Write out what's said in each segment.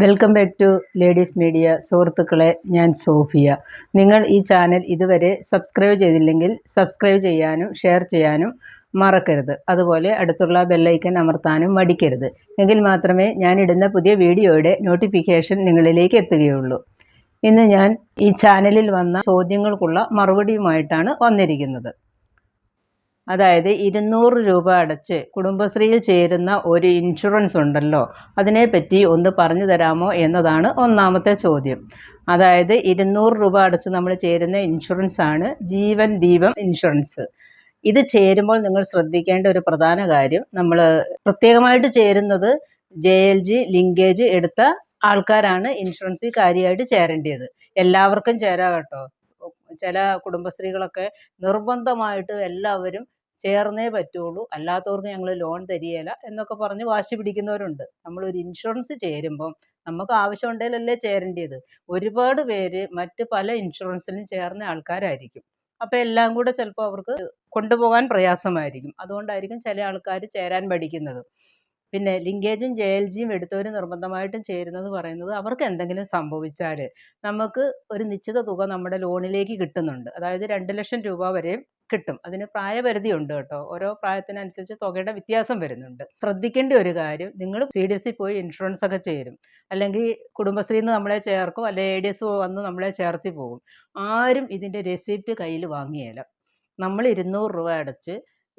Welcome back to ladies media സുഹൃത്തുക്കളെ ഞാൻ Sophia. നിങ്ങൾ ഈ ചാനൽ ഇതുവരെ സബ്സ്ക്രൈബ് ചെയ്തില്ലെങ്കിൽ സബ്സ്ക്രൈബ് ചെയ്യാനും ഷെയർ ചെയ്യാനും മറക്കരുത്. അതുപോലെ അടുത്തുള്ള ബെല്ലൈക്കൻ അമർത്താനും മടിക്കരുത്. എങ്കിൽ മാത്രമേ ഞാൻ ഇടുന്ന പുതിയ വീഡിയോയുടെ നോട്ടിഫിക്കേഷൻ നിങ്ങളിലേക്ക് എത്തുകയുള്ളൂ. ഇന്ന് ഞാൻ ഈ ചാനലിൽ വന്ന ചോദ്യങ്ങൾക്കുള്ള മറുപടിയുമായിട്ടാണ് വന്നിരിക്കുന്നത്. അതായത് ഇരുന്നൂറ് രൂപ അടച്ച് കുടുംബശ്രീയിൽ ചേരുന്ന ഒരു ഇൻഷുറൻസ് ഉണ്ടല്ലോ അതിനെപ്പറ്റി ഒന്ന് പറഞ്ഞു തരാമോ എന്നതാണ് ഒന്നാമത്തെ ചോദ്യം. അതായത് ഇരുന്നൂറ് രൂപ അടച്ച് നമ്മൾ ചേരുന്ന ഇൻഷുറൻസ് ആണ് ജീവൻ ദീപം ഇൻഷുറൻസ്. ഇത് ചേരുമ്പോൾ നിങ്ങൾ ശ്രദ്ധിക്കേണ്ട ഒരു പ്രധാന കാര്യം നമ്മൾ പ്രത്യേകമായിട്ട് ചേരുന്നത് ജെ എൽ ജി ലിങ്കേജ് എടുത്ത ആൾക്കാരാണ് ഇൻഷുറൻസിൽ കാര്യമായിട്ട് ചേരേണ്ടത്. എല്ലാവർക്കും ചേരാം കേട്ടോ. ചില കുടുംബശ്രീകളൊക്കെ നിർബന്ധമായിട്ട് എല്ലാവരും ചേർന്നേ പറ്റുള്ളൂ. അല്ലാത്തവർക്ക് ഞങ്ങൾ ലോൺ തരികയില്ല എന്നൊക്കെ പറഞ്ഞ് വാശി പിടിക്കുന്നവരുണ്ട്. നമ്മളൊരു ഇൻഷുറൻസ് ചേരുമ്പം നമുക്ക് ആവശ്യം ആവശ്യമുണ്ടെങ്കിലല്ലേ ചേരേണ്ടത് ഒരുപാട് പേര് മറ്റ് പല ഇൻഷുറൻസിലും ചേർന്ന ആൾക്കാരായിരിക്കും. അപ്പോൾ എല്ലാം കൂടെ ചിലപ്പോൾ അവർക്ക് കൊണ്ടുപോകാൻ പ്രയാസമായിരിക്കും. അതുകൊണ്ടായിരിക്കും ചില ആൾക്കാർ ചേരാൻ പഠിക്കുന്നത് പിന്നെ ലിങ്കേജും ജെ എൽ ജിയും എടുത്തവർ നിർബന്ധമായിട്ടും ചേരുന്നത് പറയുന്നത് അവർക്ക് എന്തെങ്കിലും സംഭവിച്ചാൽ നമുക്ക് ഒരു നിശ്ചിത തുക നമ്മുടെ ലോണിലേക്ക് കിട്ടുന്നുണ്ട്. അതായത് രണ്ട് ലക്ഷം രൂപ വരെയും കിട്ടും. അതിന് പ്രായപരിധി ഉണ്ട് കേട്ടോ. ഓരോ പ്രായത്തിനനുസരിച്ച് തുകയുടെ വ്യത്യാസം വരുന്നുണ്ട്. ശ്രദ്ധിക്കേണ്ട ഒരു കാര്യം നിങ്ങൾ സി ഡി എസിൽ പോയി ഇൻഷുറൻസ് ഒക്കെ ചേരും. അല്ലെങ്കിൽ കുടുംബശ്രീന്ന് നമ്മളെ ചേർക്കും അല്ലെങ്കിൽ എ ഡി എസ് വന്ന് നമ്മളെ ചേർത്തി പോകും. ആരും ഇതിന്റെ രസീപ്റ്റ് കയ്യിൽ വാങ്ങിയേല. നമ്മൾ ഇരുന്നൂറ് രൂപ അടച്ച്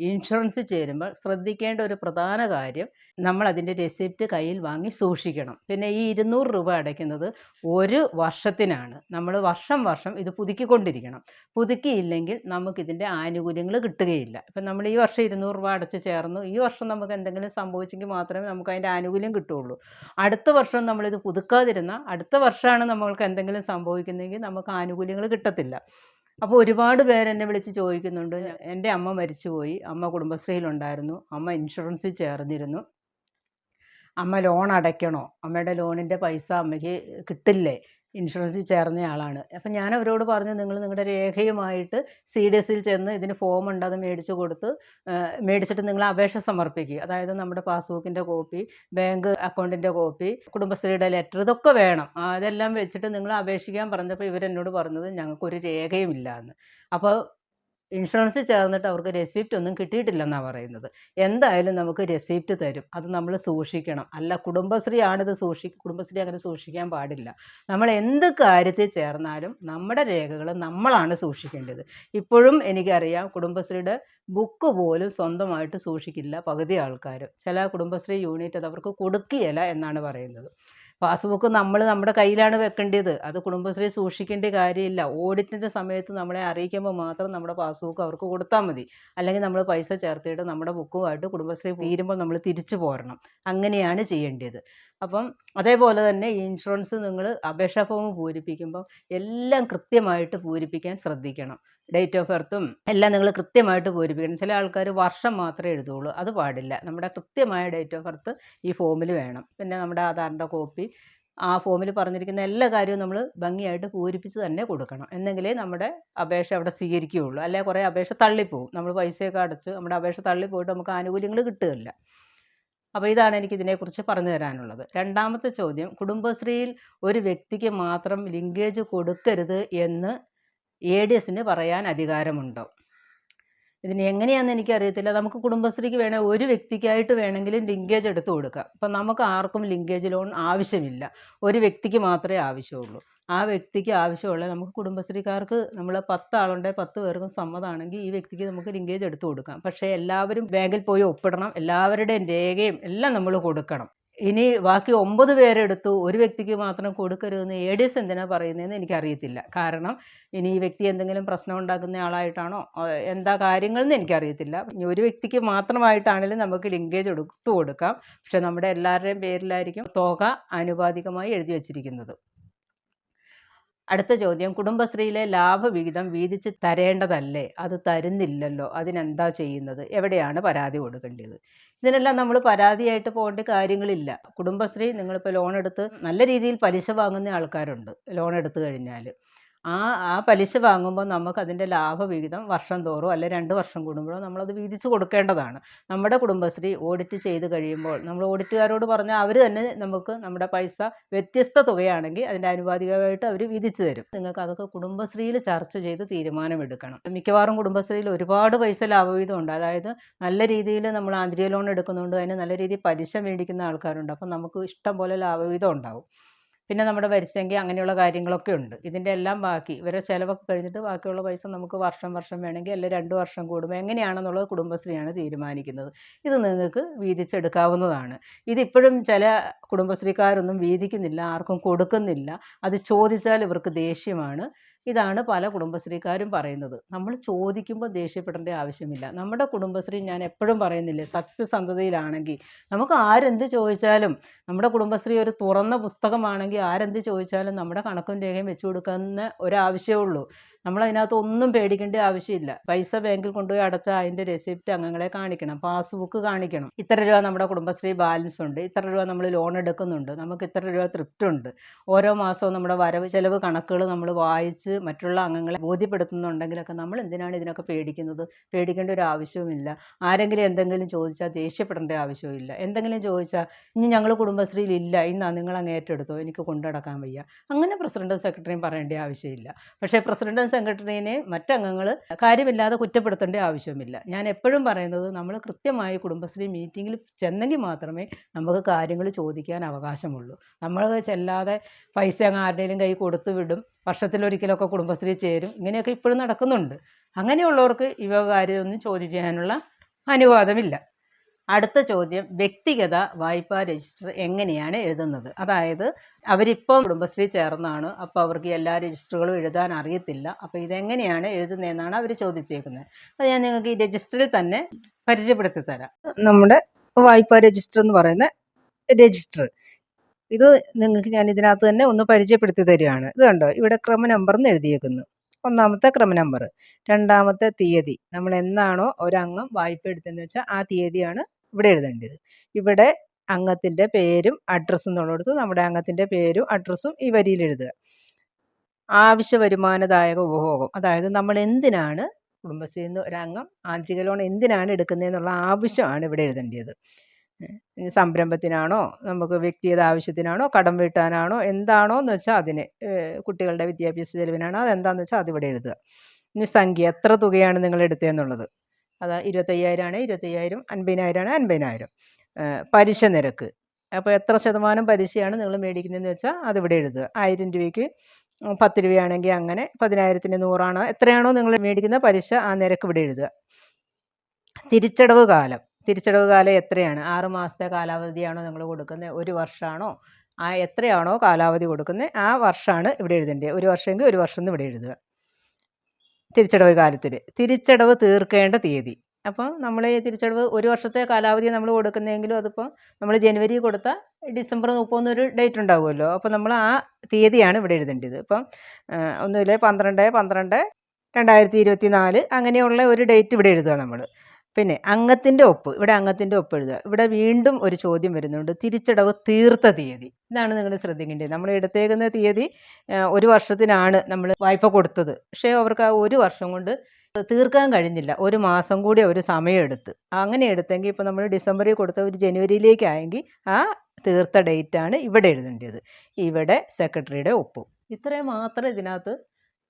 ഇൻഷുറൻസ് ചേരുമ്പോൾ ശ്രദ്ധിക്കേണ്ട ഒരു പ്രധാന കാര്യം നമ്മൾ അതിന്റെ റെസിപ്റ്റ് കയ്യിൽ വാങ്ങി സൂക്ഷിക്കണം. പിന്നെ ഈ ഇരുന്നൂറ് രൂപ അടയ്ക്കുന്നത് ഒരു വർഷത്തിനാണ്. നമ്മൾ വർഷം വർഷം ഇത് പുതുക്കിക്കൊണ്ടിരിക്കണം. പുതുക്കിയില്ലെങ്കിൽ നമുക്കിതിന്റെ ആനുകൂല്യങ്ങൾ കിട്ടുകയില്ല. ഇപ്പം നമ്മൾ ഈ വർഷം ഇരുന്നൂറ് രൂപ അടച്ച് ചേർന്നു. ഈ വർഷം നമുക്ക് എന്തെങ്കിലും സംഭവിച്ചെങ്കിൽ മാത്രമേ നമുക്ക് അതിന്റെ ആനുകൂല്യം കിട്ടുകയുള്ളൂ. അടുത്ത വർഷം നമ്മളിത് പുതുക്കാതിരുന്ന അടുത്ത വർഷമാണ് നമ്മൾക്ക് എന്തെങ്കിലും സംഭവിക്കുന്നതെങ്കിൽ നമുക്ക് ആനുകൂല്യങ്ങൾ കിട്ടത്തില്ല. അപ്പോൾ ഒരുപാട് പേര് എന്നെ വിളിച്ച് ചോദിക്കുന്നുണ്ട്. എന്റെ അമ്മ മരിച്ചുപോയി. അമ്മ കുടുംബശ്രീയിലുണ്ടായിരുന്നു. അമ്മ ഇൻഷുറൻസിൽ ചേർന്നിരുന്നു. അമ്മ ലോൺ അടയ്ക്കണോ? അമ്മയുടെ ലോണിന്റെ പൈസ അമ്മയ്ക്ക് കിട്ടില്ലേ? ഇൻഷുറൻസിൽ ചേർന്ന ആളാണ്. അപ്പം ഞാൻ അവരോട് പറഞ്ഞു നിങ്ങൾ നിങ്ങളുടെ രേഖയുമായിട്ട് സി ഡി എസിൽ ചെന്ന് ഇതിന് ഫോം ഉണ്ട് അത് മേടിച്ച് കൊടുത്ത് മേടിച്ചിട്ട് നിങ്ങൾ അപേക്ഷ സമർപ്പിക്കുക. അതായത് നമ്മുടെ പാസ്ബുക്കിന്റെ കോപ്പി ബാങ്ക് അക്കൗണ്ടിന്റെ കോപ്പി കുടുംബശ്രീയുടെ ലെറ്റർ ഇതൊക്കെ വേണം. അതെല്ലാം വെച്ചിട്ട് നിങ്ങൾ അപേക്ഷിക്കാൻ പറഞ്ഞപ്പോൾ ഇവരെന്നോട് പറഞ്ഞത് ഞങ്ങൾക്കൊരു രേഖയും ഇല്ല എന്ന് അപ്പോൾ ഇൻഷുറൻസ് ചേർന്നിട്ട് അവർക്ക് റെസിപ്റ്റ് ഒന്നും കിട്ടിയിട്ടില്ലെന്നാണ് പറയുന്നത്. എന്തായാലും നമുക്ക് റെസിപ്റ്റ് തരും. അത് നമ്മൾ സൂക്ഷിക്കണം. അല്ല കുടുംബശ്രീ ആണിത് സൂക്ഷി കുടുംബശ്രീ അങ്ങനെ സൂക്ഷിക്കാൻ പാടില്ല. നമ്മൾ എന്ത് കാര്യത്തിൽ ചേർന്നാലും നമ്മുടെ രേഖകൾ നമ്മളാണ് സൂക്ഷിക്കേണ്ടത്. ഇപ്പോഴും എനിക്കറിയാം കുടുംബശ്രീയുടെ ബുക്ക് പോലും സ്വന്തമായിട്ട് സൂക്ഷിക്കില്ല പകുതി ആൾക്കാർ ചില കുടുംബശ്രീ യൂണിറ്റ് അത് അവർക്ക് കൊടുക്കുകയില്ല എന്നാണ് പറയുന്നത്. പാസ്ബുക്ക് നമ്മൾ നമ്മുടെ കയ്യിലാണ് വെക്കേണ്ടത്. അത് കുടുംബശ്രീ സൂക്ഷിക്കേണ്ട കാര്യമില്ല. ഓഡിറ്റിന്റെ സമയത്ത് നമ്മളെ അറിയിക്കുമ്പോൾ മാത്രം നമ്മുടെ പാസ്ബുക്ക് അവർക്ക് കൊടുത്താൽ മതി. അല്ലെങ്കിൽ നമ്മൾ പൈസ ചേർത്തിട്ട് നമ്മുടെ ബുക്കുമായിട്ട് കുടുംബശ്രീ തീരുമ്പോൾ നമ്മൾ തിരിച്ചു പോരണം. അങ്ങനെയാണ് ചെയ്യേണ്ടത്. അപ്പം അതേപോലെ തന്നെ ഇൻഷുറൻസ് നിങ്ങൾ അപേക്ഷാ ഫോം പൂരിപ്പിക്കുമ്പോൾ എല്ലാം കൃത്യമായിട്ട് പൂരിപ്പിക്കാൻ ശ്രദ്ധിക്കണം. ഡേറ്റ് ഓഫ് ബർത്തും എല്ലാം നിങ്ങൾ കൃത്യമായിട്ട് പൂരിപ്പിക്കണം. ചില ആൾക്കാർ വർഷം മാത്രമേ എഴുതുള്ളൂ അത് പാടില്ല. നമ്മുടെ കൃത്യമായ ഡേറ്റ് ഓഫ് ബർത്ത് ഈ ഫോമിൽ വേണം. പിന്നെ നമ്മുടെ ആധാറിന്റെ കോപ്പി ആ ഫോമിൽ പറഞ്ഞിരിക്കുന്ന എല്ലാ കാര്യവും നമ്മൾ ഭംഗിയായിട്ട് പൂരിപ്പിച്ച് തന്നെ കൊടുക്കണം. എന്നെങ്കിലേ നമ്മുടെ അപേക്ഷ അവിടെ സ്വീകരിക്കുകയുള്ളൂ. അല്ലെങ്കിൽ കുറേ അപേക്ഷ തള്ളിപ്പോവും. നമ്മൾ പൈസയൊക്കെ അടച്ച് നമ്മുടെ അപേക്ഷ തള്ളിപ്പോയിട്ട് നമുക്ക് ആനുകൂല്യങ്ങൾ കിട്ടുകയില്ല. അപ്പോൾ ഇതാണ് എനിക്ക് ഇതിനെക്കുറിച്ച് പറഞ്ഞു തരാനുള്ളത്. രണ്ടാമത്തെ ചോദ്യം കുടുംബശ്രീയിൽ ഒരു വ്യക്തിക്ക് മാത്രം ലിങ്കേജ് കൊടുക്കരുത് എന്ന് എ ഡി എസിന് പറയാൻ അധികാരമുണ്ടോ? ഇതിന് എങ്ങനെയാണെന്ന് എനിക്കറിയത്തില്ല. നമുക്ക് കുടുംബശ്രീക്ക് വേണേൽ ഒരു വ്യക്തിക്കായിട്ട് വേണമെങ്കിലും ലിങ്കേജ് എടുത്ത് കൊടുക്കാം. അപ്പം നമുക്ക് ആർക്കും ലിങ്കേജ് ലോൺ ആവശ്യമില്ല. ഒരു വ്യക്തിക്ക് മാത്രമേ ആവശ്യമുള്ളൂ. ആ വ്യക്തിക്ക് ആവശ്യമുള്ള നമുക്ക് കുടുംബശ്രീക്കാർക്ക് നമ്മൾ പത്ത് ആളുണ്ടെങ്കിൽ പത്ത് പേർക്കും സമ്മതമാണെങ്കിൽ ഈ വ്യക്തിക്ക് നമുക്ക് ലിങ്കേജ് എടുത്ത് കൊടുക്കാം. പക്ഷേ എല്ലാവരും ബാങ്കിൽ പോയി ഒപ്പിടണം. എല്ലാവരുടെയും രേഖയും എല്ലാം നമ്മൾ കൊടുക്കണം. ഇനി ബാക്കി ഒമ്പത് പേരെടുത്തു ഒരു വ്യക്തിക്ക് മാത്രം കൊടുക്കരുതെന്ന് എ ഡി എസ് എന്തിനാണ് പറയുന്നതെന്ന് എനിക്കറിയത്തില്ല. കാരണം ഇനി ഈ വ്യക്തി എന്തെങ്കിലും പ്രശ്നം ഉണ്ടാക്കുന്ന ആളായിട്ടാണോ എന്താ കാര്യങ്ങളെന്ന് എനിക്കറിയത്തില്ല. ഒരു വ്യക്തിക്ക് മാത്രമായിട്ടാണെങ്കിലും നമുക്ക് ലിങ്കേജ് എടുത്തു കൊടുക്കാം. പക്ഷെ നമ്മുടെ എല്ലാവരുടെയും പേരിലായിരിക്കും തുക ആനുപാതികമായി എഴുതി വച്ചിരിക്കുന്നത്. അടുത്ത ചോദ്യം. കുടുംബശ്രീയിലെ ലാഭവിഹിതം വീതിച്ച് തരേണ്ടതല്ലേ? അത് തരുന്നില്ലല്ലോ. അതിനെന്താ ചെയ്യുന്നത്? എവിടെയാണ് പരാതി കൊടുക്കേണ്ടത്? ഇതിനെല്ലാം നമ്മൾ പരാതിയായിട്ട് പോകേണ്ട കാര്യങ്ങളില്ല. കുടുംബശ്രീ നിങ്ങളിപ്പോൾ ലോൺ എടുത്ത് നല്ല രീതിയിൽ പലിശ വാങ്ങുന്ന ആൾക്കാരുണ്ട്. ലോൺ എടുത്തു കഴിഞ്ഞാൽ. ആ ആ പലിശ വാങ്ങുമ്പോൾ നമുക്ക് അതിന്റെ ലാഭവിഹിതം വർഷം തോറും അല്ലെ രണ്ട് വർഷം കൂടുമ്പോഴോ നമ്മളത് വീതിച്ച് കൊടുക്കേണ്ടതാണ്. നമ്മുടെ കുടുംബശ്രീ ഓഡിറ്റ് ചെയ്ത് കഴിയുമ്പോൾ നമ്മൾ ഓഡിറ്റുകാരോട് പറഞ്ഞാൽ അവർ തന്നെ നമുക്ക് നമ്മുടെ പൈസ വ്യത്യസ്ത തുകയാണെങ്കിൽ അതിന്റെ ആനുപാതികമായിട്ട് അവർ വിധിച്ചു തരും. നിങ്ങൾക്ക് അതൊക്കെ കുടുംബശ്രീയിൽ ചർച്ച ചെയ്ത് തീരുമാനമെടുക്കണം. മിക്കവാറും കുടുംബശ്രീയിൽ ഒരുപാട് പൈസ ലാഭവിഹിതം ഉണ്ട്. അതായത് നല്ല രീതിയിൽ നമ്മൾ ആന്തരിക ലോൺ എടുക്കുന്നുണ്ട്. അതിന് നല്ല രീതിയിൽ പലിശ മേടിക്കുന്ന ആൾക്കാരുണ്ട്. അപ്പം നമുക്ക് ഇഷ്ടം പോലെ ലാഭവിഹിതം ഉണ്ടാവും പിന്നെ നമ്മുടെ വരിസംഖ്യ അങ്ങനെയുള്ള കാര്യങ്ങളൊക്കെ ഉണ്ട്. ഇതിന്റെ എല്ലാം ബാക്കി. ഇവരെ ചിലവൊക്കെ കഴിഞ്ഞിട്ട് ബാക്കിയുള്ള പൈസ നമുക്ക് വർഷം വർഷം വേണമെങ്കിൽ അല്ലെങ്കിൽ രണ്ട് വർഷം കൂടുമ്പോൾ എങ്ങനെയാണെന്നുള്ളത് കുടുംബശ്രീയാണ് തീരുമാനിക്കുന്നത്. ഇത് നിങ്ങൾക്ക് വീതിച്ചെടുക്കാവുന്നതാണ്. ഇതിപ്പോഴും ചില കുടുംബശ്രീക്കാരൊന്നും വീതിക്കുന്നില്ല ആർക്കും കൊടുക്കുന്നില്ല. അത് ചോദിച്ചാൽ ഇവർക്ക് ദേഷ്യമാണ്. ഇതാണ് പല കുടുംബശ്രീക്കാരും പറയുന്നത്. നമ്മൾ ചോദിക്കുമ്പോൾ ദേഷ്യപ്പെടേണ്ട ആവശ്യമില്ല. നമ്മുടെ കുടുംബശ്രീ ഞാൻ എപ്പോഴും പറയുന്നില്ലേ സത്യസന്ധതയിലാണെങ്കിൽ. നമുക്ക് ആരെന്ത് ചോദിച്ചാലും നമ്മുടെ കുടുംബശ്രീ ഒരു തുറന്ന പുസ്തകമാണെങ്കിൽ ആരെന്ത് ചോദിച്ചാലും നമ്മുടെ കണക്കും രേഖയും വെച്ചു കൊടുക്കുന്ന ഒരാവശ്യമേ ഉള്ളൂ. നമ്മൾ ഒന്നും പേടിക്കേണ്ട ആവശ്യമില്ല. പൈസ ബാങ്കിൽ കൊണ്ടുപോയി അടച്ചാൽ അതിന്റെ റെസിപ്റ്റ് അംഗങ്ങളെ കാണിക്കണം. പാസ്ബുക്ക് കാണിക്കണം. ഇത്ര രൂപ നമ്മുടെ കുടുംബശ്രീ ബാലൻസ് ഉണ്ട്. ഇത്ര രൂപ നമ്മൾ ലോൺ എടുക്കുന്നുണ്ട്. നമുക്ക് ഇത്ര രൂപ തൃപ്തി ഉണ്ട്. ഓരോ മാസവും നമ്മുടെ വരവ് ചെലവ് കണക്കുകൾ നമ്മൾ വായിച്ച് മറ്റുള്ള അംഗങ്ങളെ ബോധ്യപ്പെടുത്തുന്നുണ്ടെങ്കിലൊക്കെ നമ്മൾ എന്തിനാണ് ഇതിനൊക്കെ പേടിക്കുന്നത്? പേടിക്കേണ്ട ഒരു ആവശ്യവുമില്ല. ആരെങ്കിലും എന്തെങ്കിലും ചോദിച്ചാൽ ദേഷ്യപ്പെടേണ്ട ആവശ്യമില്ല എന്തെങ്കിലും ചോദിച്ചാൽ ഇനി ഞങ്ങൾ കുടുംബശ്രീയിൽ ഇല്ല ഇന്നാ നിങ്ങൾ അങ്ങ് ഏറ്റെടുത്തോ എനിക്ക് കൊണ്ടുനടക്കാൻ വയ്യ. അങ്ങനെ പ്രസിഡന്റും സെക്രട്ടറിയും പറയേണ്ട ആവശ്യമില്ല. പക്ഷേ പ്രസിഡന്റും സെക്രട്ടറിനെ മറ്റംഗങ്ങൾ കാര്യമില്ലാതെ കുറ്റപ്പെടുത്തേണ്ട ആവശ്യമില്ല ഞാൻ എപ്പോഴും പറയുന്നത് നമ്മൾ കൃത്യമായി കുടുംബശ്രീ മീറ്റിംഗിൽ ചെന്നെങ്കിൽ മാത്രമേ നമുക്ക് കാര്യങ്ങൾ ചോദിക്കാൻ അവകാശമുള്ളൂ. നമ്മൾ ചെല്ലാതെ പൈസ അങ്ങ് ആരുടെയും കൈ കൊടുത്തു വിടും. വർഷത്തിലൊരിക്കലൊക്കെ കുടുംബശ്രീ ചേരും. ഇങ്ങനെയൊക്കെ ഇപ്പോഴും നടക്കുന്നുണ്ട്. അങ്ങനെയുള്ളവർക്ക് ഇവ കാര്യമൊന്നും ചോദിക്കാനുള്ള അനുവാദമില്ല. അടുത്ത ചോദ്യം വ്യക്തിഗത വായ്പാ രജിസ്റ്റർ എങ്ങനെയാണ് എഴുതുന്നത്? അതായത് അവരിപ്പം കുടുംബശ്രീ ചേർന്നാണ് അപ്പോൾ അവർക്ക് എല്ലാ രജിസ്റ്ററുകളും എഴുതാൻ അറിയത്തില്ല. അപ്പോൾ ഇതെങ്ങനെയാണ് എഴുതുന്നതെന്നാണ് അവർ ചോദിച്ചേക്കുന്നത്. അത് ഞാൻ നിങ്ങൾക്ക് ഈ രജിസ്റ്ററിൽ തന്നെ പരിചയപ്പെടുത്തി തരാം. നമ്മുടെ വായ്പാ രജിസ്റ്റർ എന്ന് പറയുന്ന രജിസ്റ്റർ. ഇത് നിങ്ങൾക്ക് ഞാൻ ഇതിനകത്ത് തന്നെ ഒന്ന് പരിചയപ്പെടുത്തി തരികയാണ്. ഇത് കണ്ടോ? ഇവിടെ ക്രമ നമ്പർ എന്ന് എഴുതിയേക്കുന്നു. ഒന്നാമത്തെ ക്രമ നമ്പർ രണ്ടാമത്തെ തീയതി. നമ്മൾ എന്നാണോ ഒരംഗം വായ്പ എടുത്തതെന്ന് വെച്ചാൽ ആ തീയതിയാണ് ഇവിടെ എഴുതേണ്ടത്. ഇവിടെ അംഗത്തിന്റെ പേരും അഡ്രസ്സും എന്നുള്ളടത്ത് നമ്മുടെ അംഗത്തിന്റെ പേരും അഡ്രസ്സും ഈ വരിയിൽ എഴുതുക. ആവശ്യ വരുമാനദായക ഉപഭോഗം. അതായത് നമ്മൾ എന്തിനാണ് കുടുംബശ്രീയിൽ നിന്ന് ഒരംഗം ആഞ്ചിക ലോൺ എന്തിനാണ് എടുക്കുന്നതെന്നുള്ള ആവശ്യമാണ് ഇവിടെ എഴുതേണ്ടത്. സംരംഭത്തിനാണോ നമുക്ക് വ്യക്തിഗത ആവശ്യത്തിനാണോ കടം വീട്ടാനാണോ എന്താണോ എന്ന് വെച്ചാൽ അതിന് കുട്ടികളുടെ വിദ്യാഭ്യാസ ചെലവിനാണോ അതെന്താണെന്ന് വെച്ചാൽ അതിവിടെ എഴുതുക. ഇനി സംഖ്യ എത്ര തുകയാണ് നിങ്ങൾ എടുത്തതെന്നുള്ളത് അത് ഇരുപത്തയ്യായിരം ആണ് ഇരുപത്തയ്യായിരം അൻപതിനായിരം ആണ് അൻപതിനായിരം. പലിശ നിരക്ക്. അപ്പോൾ എത്ര ശതമാനം പലിശയാണ് നിങ്ങൾ മേടിക്കുന്നതെന്ന് വെച്ചാൽ അതിവിടെ എഴുതുക. ആയിരം രൂപയ്ക്ക് പത്ത് രൂപയാണെങ്കിൽ അങ്ങനെ പതിനായിരത്തിന് നൂറാണോ എത്രയാണോ നിങ്ങൾ മേടിക്കുന്ന പലിശ ആ നിരക്ക് ഇവിടെ എഴുതുക. തിരിച്ചടവ് കാലം. തിരിച്ചടവ് കാലം എത്രയാണ്? ആറ് മാസത്തെ കാലാവധിയാണോ നിങ്ങൾ കൊടുക്കുന്നത് ഒരു വർഷമാണോ ആ എത്രയാണോ കാലാവധി കൊടുക്കുന്നത് ആ വർഷമാണ് ഇവിടെ എഴുതേണ്ടത്. ഒരു വർഷമെങ്കിൽ ഒരു വർഷം ഇവിടെ എഴുതുക. തിരിച്ചടവ് കാലത്തിൽ തിരിച്ചടവ് തീർക്കേണ്ട തീയതി. അപ്പോൾ നമ്മൾ ഈ തിരിച്ചടവ് ഒരു വർഷത്തെ കാലാവധി നമ്മൾ കൊടുക്കുന്നതെങ്കിലും അതിപ്പോൾ നമ്മൾ ജനുവരി കൊടുത്ത ഡിസംബർ മുപ്പത്തൊന്നൊരു ഡേറ്റ് ഉണ്ടാവുമല്ലോ. അപ്പോൾ നമ്മൾ ആ തീയതിയാണ് ഇവിടെ എഴുതേണ്ടത്. ഇപ്പം ഒന്നുമില്ല? പന്ത്രണ്ട് പന്ത്രണ്ട് രണ്ടായിരത്തി ഇരുപത്തി നാല് അങ്ങനെയുള്ള ഒരു ഡേറ്റ് ഇവിടെ എഴുതുക നമ്മൾ പിന്നെ അംഗത്തിന്റെ ഒപ്പ് ഇവിടെ അംഗത്തിന്റെ ഒപ്പ് എഴുതുക. ഇവിടെ വീണ്ടും ഒരു ചോദ്യം വരുന്നുണ്ട്. തിരിച്ചടവ് തീർത്ത തീയതി. ഇതാണ് നിങ്ങൾ ശ്രദ്ധിക്കേണ്ടത്. നമ്മൾ എടുത്തേക്കുന്ന തീയതി ഒരു വർഷത്തിനാണ് നമ്മൾ വായ്പ കൊടുത്തത്. പക്ഷേ അവർക്ക് ആ ഒരു വർഷം കൊണ്ട് തീർക്കാൻ കഴിഞ്ഞില്ല. ഒരു മാസം കൂടി അവർ സമയമെടുത്ത്. അങ്ങനെ എടുത്തെങ്കിൽ ഇപ്പോൾ നമ്മൾ ഡിസംബറിൽ കൊടുത്ത ഒരു ജനുവരിയിലേക്കായെങ്കിൽ ആ തീർത്ത ഡേറ്റാണ് ഇവിടെ എഴുതേണ്ടത്. ഇവിടെ സെക്രട്ടറിയുടെ ഒപ്പ്. ഇത്രയും മാത്രമേ ഇതിനകത്ത്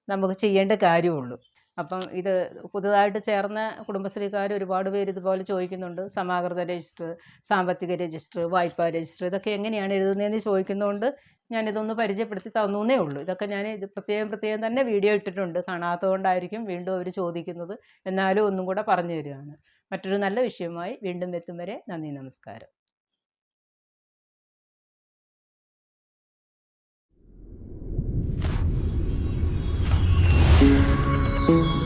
നമുക്ക് ചെയ്യേണ്ട കാര്യമുള്ളൂ. അപ്പം ഇത് പുതുതായിട്ട് ചേർന്ന കുടുംബശ്രീക്കാർ ഒരുപാട് പേര് ഇതുപോലെ ചോദിക്കുന്നുണ്ട്. സമാഹൃത രജിസ്റ്റർ സാമ്പത്തിക രജിസ്റ്റർ വായ്പാ രജിസ്റ്റർ ഇതൊക്കെ എങ്ങനെയാണ് എഴുതുന്നതെന്ന് ചോദിക്കുന്നതുകൊണ്ട് ഞാനിതൊന്ന് പരിചയപ്പെടുത്തി തന്നേ ഉള്ളൂ. ഇതൊക്കെ ഞാൻ ഇത് പ്രത്യേകം പ്രത്യേകം തന്നെ വീഡിയോ ഇട്ടിട്ടുണ്ട്. കാണാത്തതുകൊണ്ടായിരിക്കും വീണ്ടും അവർ ചോദിക്കുന്നത്. എന്നാലും ഒന്നും കൂടെ പറഞ്ഞു തരികയാണ്. മറ്റൊരു നല്ല വിഷയമായി വീണ്ടും എത്തും വരെ നന്ദി നമസ്കാരം. Thank.